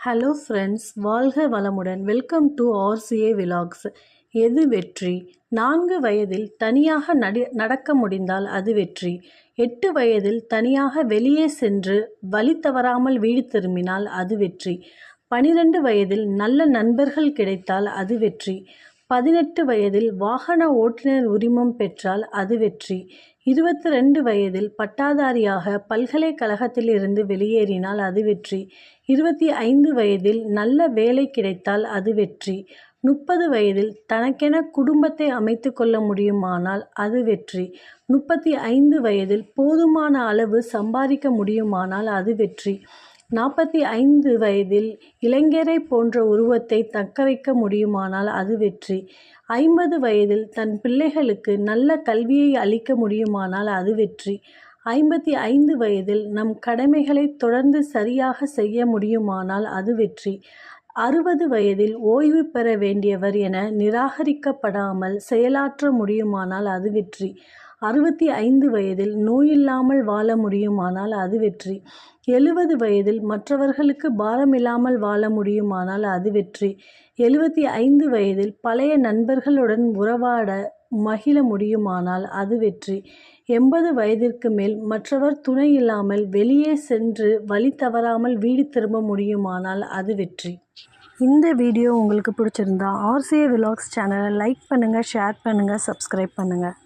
Hello friends வாழ்க வளமுடன். Welcome to RCA vlogs எது வெற்றி? நான்கு வயதில் தனியாக நடி நடக்க முடிந்தால் அது வெற்றி. எட்டு வயதில் தனியாக வெளியே சென்று வழி தவறாமல் வீடு திரும்பினால் அது வெற்றி. பனிரெண்டு வயதில் நல்ல நண்பர்கள் கிடைத்தால் அது வெற்றி. பதினெட்டு வயதில் வாகன ஓட்டுநர் உரிமம் பெற்றால் அது வெற்றி. இருபத்தி ரெண்டு வயதில் பட்டாதாரியாக பல்கலைக்கழகத்திலிருந்து வெளியேறினால் அது வெற்றி. இருபத்தி ஐந்து வயதில் நல்ல வேலை கிடைத்தால் அது வெற்றி. முப்பது வயதில் தனக்கென குடும்பத்தை அமைத்து கொள்ள முடியுமானால் அது வெற்றி. முப்பத்தி ஐந்து வயதில் போதுமான அளவு சம்பாதிக்க முடியுமானால் அது வெற்றி. நாற்பத்தி ஐந்து வயதில் இளைஞரை போன்ற உருவத்தை தக்க வைக்க முடியுமானால் அது வெற்றி. ஐம்பது வயதில் தன் பிள்ளைகளுக்கு நல்ல கல்வியை அளிக்க முடியுமானால் அது வெற்றி. ஐம்பத்தி ஐந்து வயதில் நம் கடமைகளை தொடர்ந்து சரியாக செய்ய முடியுமானால் அது வெற்றி. அறுபது வயதில் ஓய்வு பெற வேண்டியவர் என நிராகரிக்கப்படாமல் செயலாற்ற முடியுமானால் அது வெற்றி. அறுபத்தி ஐந்து வயதில் நோயில்லாமல் வாழ முடியுமானால் அது வெற்றி. எழுபது வயதில் மற்றவர்களுக்கு பாரமில்லாமல் வாழ முடியுமானால் அது வெற்றி. எழுபத்தி ஐந்து வயதில் பழைய நண்பர்களுடன் உறவாட மகிழ முடியுமானால் அது வெற்றி. எண்பது வயதிற்கு மேல் மற்றவர் துணை இல்லாமல் வெளியே சென்று வழி தவறாமல் வீடு திரும்ப முடியுமானால் அது வெற்றி. இந்த வீடியோ உங்களுக்கு பிடிச்சிருந்தா ஆர்சிஏ விலாக்ஸ் சேனலை லைக் பண்ணுங்கள் ஷேர் பண்ணுங்கள் சப்ஸ்கிரைப் பண்ணுங்கள்